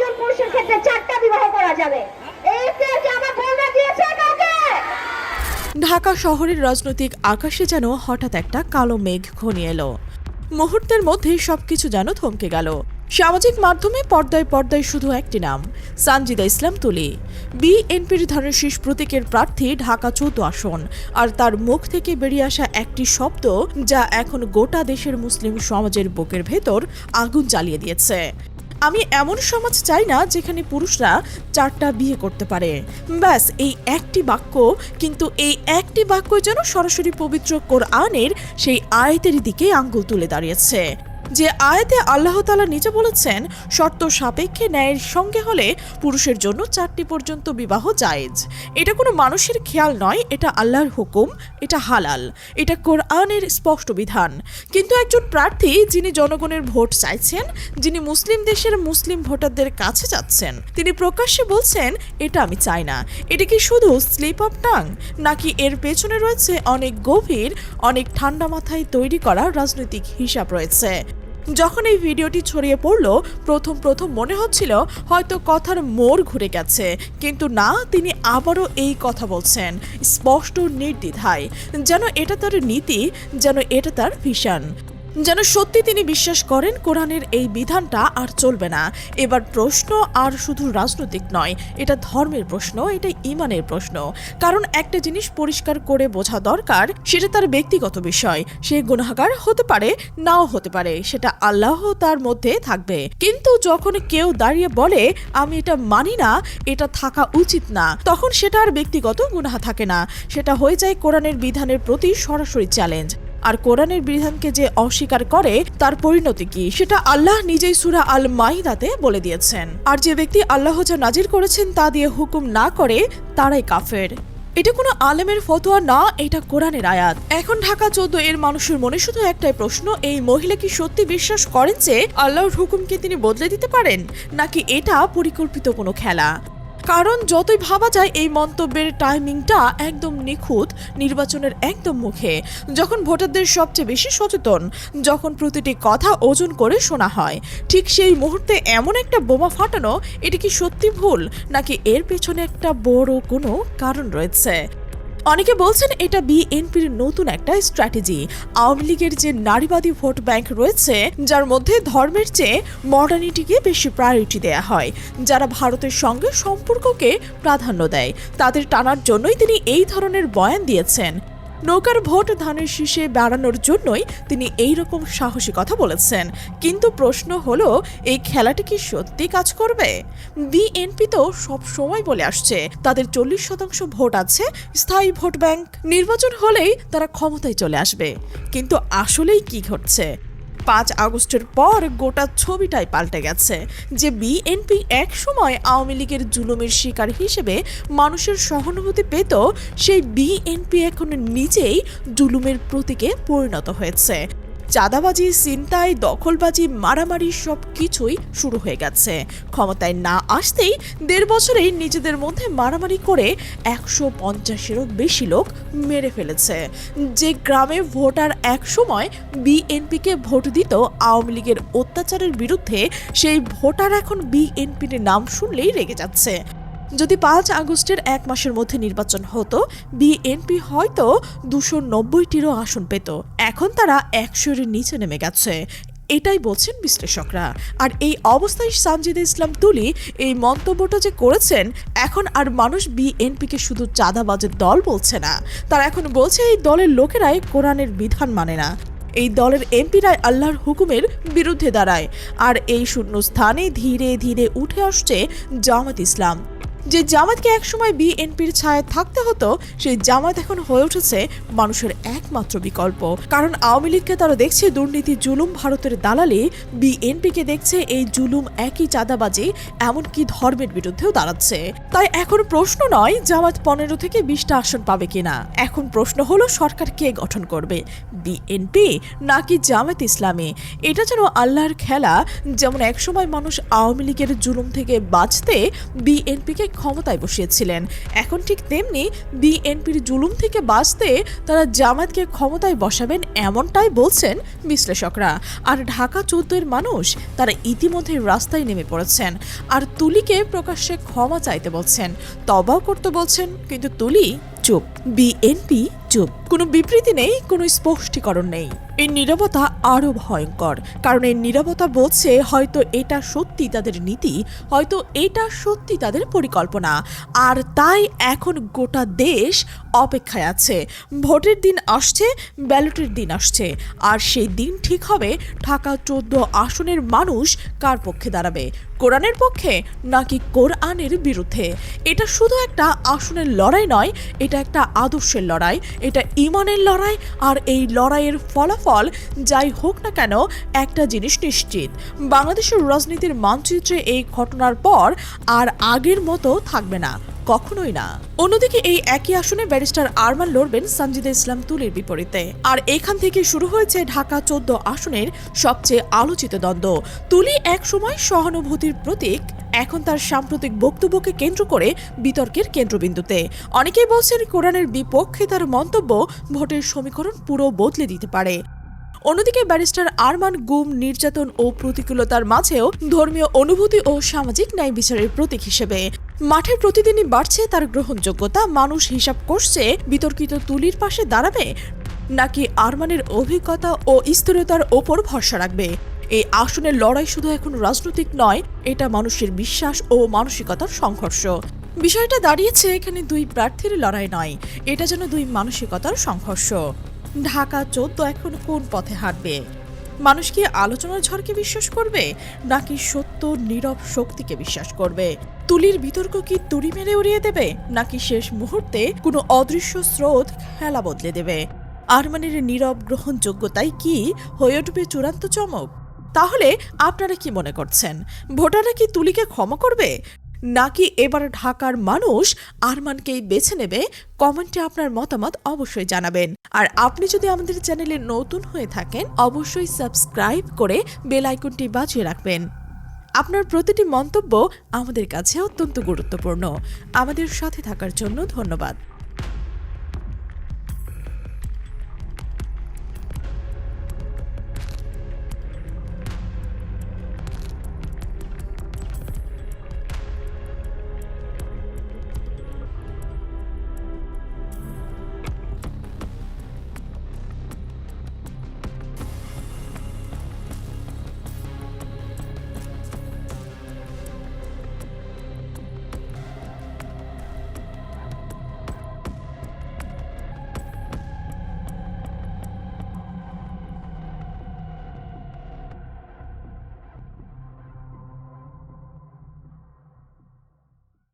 একজন পুরুষের ক্ষেত্রে চারটা বিবাহ করা যাবে। এই কি আমার বোনরা দিয়েছে কাউকে? ঢাকা শহরের রাজনৈতিক আকাশে যেন হঠাৎ একটা কালো মেঘ ঘনিয়ে এলো। মুহূর্তের মধ্যেই সবকিছু যেন থমকে গেল। সামাজিক মাধ্যমে পর্দায় পর্দায় শুধু একটি নাম, সানজিদা ইসলাম তুলি। বিএনপির ধানের শীষ প্রতীকের প্রার্থী ঢাকা চৌদ্দ আসন, আর তার মুখ থেকে বেরিয়ে আসা একটি শব্দ যা এখন গোটা দেশের মুসলিম সমাজের বুকের ভেতর আগুন জ্বালিয়ে দিয়েছে। আমি এমন সমাজ চাই না যেখানে পুরুষরা চারটা বিয়ে করতে পারে। ব্যাস, এই একটি বাক্য, কিন্তু এই একটি বাক্য যেন সরাসরি পবিত্র কোরআনের সেই আয়তের দিকে আঙ্গুল তুলে দাঁড়িয়েছে। যে আয়াতে আল্লাহ তালা নিজে বলেছেন, শর্ত সাপেক্ষে ন্যায়ের সঙ্গে হলে পুরুষের জন্য চারটি পর্যন্ত বিবাহ জায়েজ। এটা কোনো মানুষের খেয়াল নয়, এটা আল্লাহর হুকুম, এটা হালাল। এটা কোরআনের স্পষ্ট বিধান। কিন্তু একজন প্রার্থী যিনি জনগণের ভোট চাইছেন, যিনি মুসলিম দেশের মুসলিম ভোটারদের কাছে যাচ্ছেন, তিনি প্রকাশ্যে বলছেন, এটা আমি চাই না। এটা কি শুধু স্লিপ অফ টাং? নাকি এর পেছনে রয়েছে অনেক গভীর, অনেক ঠান্ডা মাথায় তৈরি করা রাজনৈতিক হিসাব রয়েছে। যখন এই ভিডিওটি ছড়িয়ে পড়ল, প্রথম প্রথম মনে হচ্ছিল হয়তো কথার মোড় ঘুরে গেছে, কিন্তু না, তিনি আবারও এই কথা বলছেন, স্পষ্ট নির্দ্বিধায়, যেন এটা তার নীতি, যেন এটা তার ভিশন। যেন সত্যি তিনি বিশ্বাস করেন কোরআনের এই বিধানটা আর চলবে না। এবার প্রশ্ন আর শুধু রাজনৈতিক নয়, এটা ধর্মের প্রশ্ন, এটা ইমানের প্রশ্ন। কারণ একটা জিনিস পরিষ্কার করে বোঝা দরকার, সেটা তার ব্যক্তিগত বিষয়। সে গুনাহগার হতে পারে, নাও হতে পারে, সেটা আল্লাহ তার মধ্যে থাকবে। কিন্তু যখন কেউ দাঁড়িয়ে বলে, আমি এটা মানি না, এটা থাকা উচিত না, তখন সেটা আর ব্যক্তিগত গুনাহ থাকে না। সেটা হয়ে যায় কোরআনের বিধানের প্রতি সরাসরি চ্যালেঞ্জ আর কোরআনের বিধানকে যে অস্বীকার করে, তার পরিণতি কি? সেটা আল্লাহ নিজেই সুরা আল মাইদাতে বলে দিয়েছেন। আর যে ব্যক্তি আল্লাহ যা নাজির করেছেন তা দিয়ে হুকুম না করে, তারাই কাফের। এটা কোনো আলেমের ফতোয়া না, এটা কোরআনের আয়াত। এখন ঢাকা চোদ্দ এর মানুষের মনে শুধু একটাই প্রশ্ন, এই মহিলা কি সত্যি বিশ্বাস করেন যে আল্লাহর হুকুমকে তিনি বদলে দিতে পারেন? নাকি এটা পরিকল্পিত কোনো খেলা? কারণ যতই ভাবা যায়, এই মন্তব্যের টাইমিংটা একদম নিখুঁত, নির্বাচনের একদম মুখে। যখন ভোটারদের সবচেয়ে বেশি সচেতন, যখন প্রতিটি কথা ওজন করে শোনা হয়, ঠিক সেই মুহূর্তে এমন একটা বোমা ফাটানো, এটি কি সত্যি ভুল? নাকি এর পেছনে একটা বড় কোনো কারণ রয়েছে? অনেকে বলছেন এটা বিএনপির নতুন একটা স্ট্র্যাটেজি। আওয়ামী লীগের যে নারীবাদী ভোট ব্যাংক রয়েছে, যার মধ্যে ধর্মের চেয়ে মডার্নিটিকে বেশি প্রায়োরিটি দেয়া হয়, যারা ভারতের সঙ্গে সম্পর্ককে প্রাধান্য দেয়। তাদের টানার জন্যই তিনি এই ধরনের বয়ান দিয়েছেন। নৌকার ভোট ধানের শীষে বেড়ানোর জন্যই তিনি এই রকম সাহসী কথা বলেছেন। কিন্তু প্রশ্ন হলো, এই খেলাটি কি সত্যি কাজ করবে? বিএনপি তো সব সময় বলে আসছে, তাদের চল্লিশ শতাংশ ভোট আছে, স্থায়ী ভোট ব্যাংক নির্বাচন হলেই তারা ক্ষমতায় চলে আসবে। কিন্তু আসলেই কি ঘটছে? পাঁচ আগস্টের পর গোটা ছবিটাই পাল্টে গেছে। যে বিএনপি এক সময় আওয়ামী লীগের জুলুমের শিকার হিসেবে মানুষের সহানুভূতি পেত, সেই বিএনপি এখন নিজেই জুলুমের প্রতীকে পরিণত হয়েছে। চাঁদাবাজি চিন্তায় দখলবাজি, মারামারি সব কিছুই শুরু হয়ে গেছে। ক্ষমতায় না আসতেই দেড় বছরেই নিজেদের মধ্যে মারামারি করে একশো পঞ্চাশেরও বেশি লোক মেরে ফেলেছে। যে গ্রামে ভোটার এক সময় বিএনপিকে ভোট দিত, আওয়ামী লীগের অত্যাচারের বিরুদ্ধে সেই ভোটার এখন বিএনপির নাম শুনলেই রেগে যাচ্ছে। যদি পাঁচ আগস্টের এক মাসের মধ্যে নির্বাচন হতো, বিএনপি হয়তো দুশো নব্বইটিরও আসন পেত। এখন তারা একশোর নিচে নেমে গেছে। এটাই বলছেন বিশ্লেষকরা। আর এই অবস্থায় সানজিদা ইসলাম তুলি এই মন্তব্যটা যে করেছেন, এখন আর মানুষ বিএনপিকে শুধু চাঁদাবাজের দল বলছে না। তারা এখন বলছে এই দলের লোকেরাই কোরআনের বিধান মানে না। এই দলের এমপিরাই আল্লাহর হুকুমের বিরুদ্ধে দাঁড়ায়। আর এই শূন্য স্থানে ধীরে ধীরে উঠে আসছে জামাত ইসলাম। যে জামাতকে একসময় বিএনপির ছায়ায় থাকতে হতো, সেই জামাত এখন হয়ে উঠেছে মানুষের একমাত্র বিকল্প। কারণ আওয়ামী লীগকে তারা দেখছে দুর্নীতি জুলুম, ভারতের দালালি। বিএনপিকে দেখছে এই জুলুম একই চাঁদাবাজি, এমনকি ধর্মের বিরুদ্ধেও দাঁড়াচ্ছে। তাই এখন প্রশ্ন নয় জামাত পনেরো থেকে বিশটা আসন পাবে কিনা। এখন প্রশ্ন হলো, সরকার কে গঠন করবে? বিএনপি নাকি জামাত ইসলামী? এটা যেন আল্লাহর খেলা, যেমন একসময় মানুষ আওয়ামী লীগের জুলুম থেকে বাঁচতে বিএনপিকে ক্ষমতায় বসিয়েছিলেন। এখন ঠিক তেমনি বিএনপির জুলুম থেকে বাঁচতে তারা জামায়াতকে ক্ষমতায় বসাবেন এমনটাই বলছেন বিশ্লেষকরা। আর ঢাকা চৌদ্দের মানুষ তারা ইতিমধ্যে রাস্তায় নেমে পড়েছেন। আর তুলিকে প্রকাশ্যে ক্ষমা চাইতে বলছেন। তবাও করতে বলছেন, কিন্তু তুলি চুপ। বিএনপি চুপ। কোনো বিবৃতি নেই, কোনো স্পষ্টীকরণ নেই। এই নীরবতা আরও ভয়ঙ্কর, কারণ এই নীরবতা বলছে হয়তো এটা সত্যি তাদের নীতি, হয়তো এটা সত্যি তাদের পরিকল্পনা। আর তাই এখন গোটা দেশ অপেক্ষায় আছে। ভোটের দিন আসছে, ব্যালটের দিন আসছে, আর সেই দিন ঠিক হবে ঢাকা চোদ্দ আসনের মানুষ কার পক্ষে দাঁড়াবে, কোরআনের পক্ষে নাকি কোরআনের বিরুদ্ধে? এটা শুধু একটা আসনের লড়াই নয়, এটা একটা আদর্শের লড়াই এটা ইমানের লড়াই আর এই লড়াইয়ের ফলাফল, যাই হোক না কেন, একটা জিনিস নিশ্চিত। বাংলাদেশের রাজনীতির মানচিত্রে এই ঘটনার পর আর আগের মতো থাকবে না, কখনোই না। অন্যদিকে এই একই আসনে ব্যারিস্টার আরমান লড়বেন সঞ্জিদা ইসলাম তুলির বিপরীতে। আর এখান থেকে শুরু হয়েছে ঢাকা চোদ্দ আসনের সবচেয়ে আলোচিত দ্বন্দ্ব। তুলি এক সময় সহানুভূতির প্রতীক এখন তার সাম্প্রতিক বক্তব্যকে কেন্দ্র করে বিতর্কের কেন্দ্রবিন্দুতে। অনেকেই বলছেন কোরআনের বিপক্ষে তার মন্তব্য ভোটের সমীকরণ পুরো বদলে দিতে পারে। অন্যদিকে ব্যারিস্টার আরমান গুম, নির্যাতন ও প্রতিকূলতার মাঝেও ধর্মীয় অনুভূতি ও সামাজিক ন্যায় বিচারের প্রতীক হিসেবে। মাঠে প্রতিদিনই বাড়ছে তার গ্রহণযোগ্যতা। মানুষ হিসাব করছে, বিতর্কিত তুলির পাশে দাঁড়াবে, নাকি আরমানের অভিজ্ঞতা ও স্থিরতার ওপর ভরসা রাখবে? এই আসনের লড়াই শুধু এখন রাজনৈতিক নয়, এটা মানুষের বিশ্বাস ও মানসিকতার সংঘর্ষ। বিষয়টা দাঁড়িয়েছে এখানে দুই প্রার্থীর লড়াই নয়, এটা যেন দুই মানসিকতার সংঘর্ষ। ঢাকা চোদ্দ এখন কোন পথে হাঁটবে? মানুষ কি আলোচনার ঝড়কে বিশ্বাস করবে, নাকি সত্য, নীরব শক্তিকে বিশ্বাস করবে? তুলির বিতর্ক কি তুড়ি মেরে উড়িয়ে দেবে, নাকি শেষ মুহূর্তে কোনো অদৃশ্য স্রোত খেলা বদলে দেবে? আরমানের নীরব গ্রহণযোগ্যতাই কি হয়ে উঠবে চূড়ান্ত চমক? তাহলে আপনারা কি মনে করছেন? ভোটাররা কি তুলিকে ক্ষমা করবে? নাকি এবার ঢাকার মানুষ আরমানকেই বেছে নেবে? কমেন্টে আপনার মতামত অবশ্যই জানাবেন। আর আপনি যদি আমাদের চ্যানেলে নতুন হয়ে থাকেন, অবশ্যই সাবস্ক্রাইব করে বেল আইকনটি বাজিয়ে রাখবেন। আপনার প্রতিটি মন্তব্য আমাদের কাছে অত্যন্ত গুরুত্বপূর্ণ। আমাদের সাথে থাকার জন্য ধন্যবাদ।